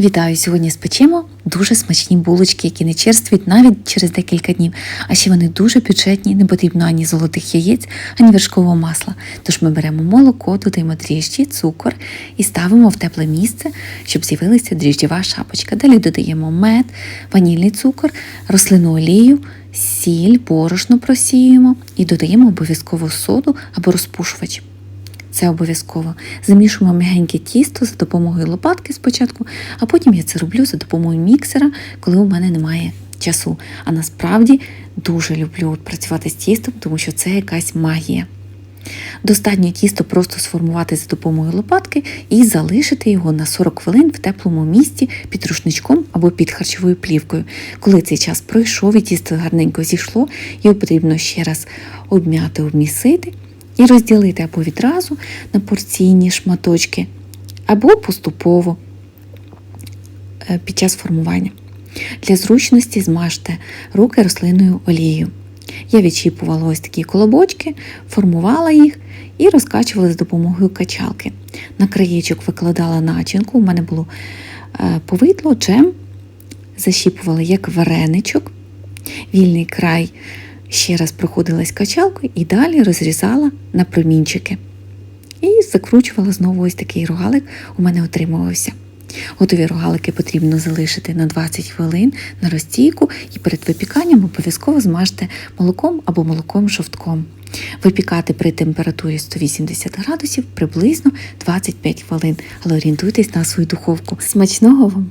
Вітаю! Сьогодні спечемо дуже смачні булочки, які не черствують навіть через декілька днів. А ще вони дуже бюджетні, не потрібно ані золотих яєць, ані вершкового масла. Тож ми беремо молоко, додаємо дріжджі, цукор і ставимо в тепле місце, щоб з'явилася дріжджєва шапочка. Далі додаємо мед, ванільний цукор, рослинну олію, сіль, борошно просіюємо і додаємо обов'язково соду або розпушувач. Це обов'язково. Замішуємо м'ягеньке тісто за допомогою лопатки спочатку, а потім я це роблю за допомогою міксера, коли у мене немає часу. А насправді дуже люблю працювати з тістом, тому що це якась магія. Достатньо тісто просто сформувати за допомогою лопатки і залишити його на 40 хвилин в теплому місці під рушничком або під харчовою плівкою. Коли цей час пройшов і тісто гарненько зійшло, його потрібно ще раз обм'яти, обмісити і розділити або відразу на порційні шматочки, або поступово е, під час формування. Для зручності змажте руки рослинною олією. Я відчіпувала ось такі колобочки, формувала їх і розкачувала з допомогою качалки. На краєчок викладала начинку, у мене було е, повидло, джем, защіпувала як вареничок, вільний край ще раз проходилась качалкою і далі розрізала на промінчики. І закручувала знову ось такий рогалик у мене отримувався. Готові рогалики потрібно залишити на 20 хвилин на розтійку і перед випіканням обов'язково змажте молоком або молоком жовтком. Випікати при температурі 180 градусів приблизно 25 хвилин, але орієнтуйтесь на свою духовку. Смачного вам!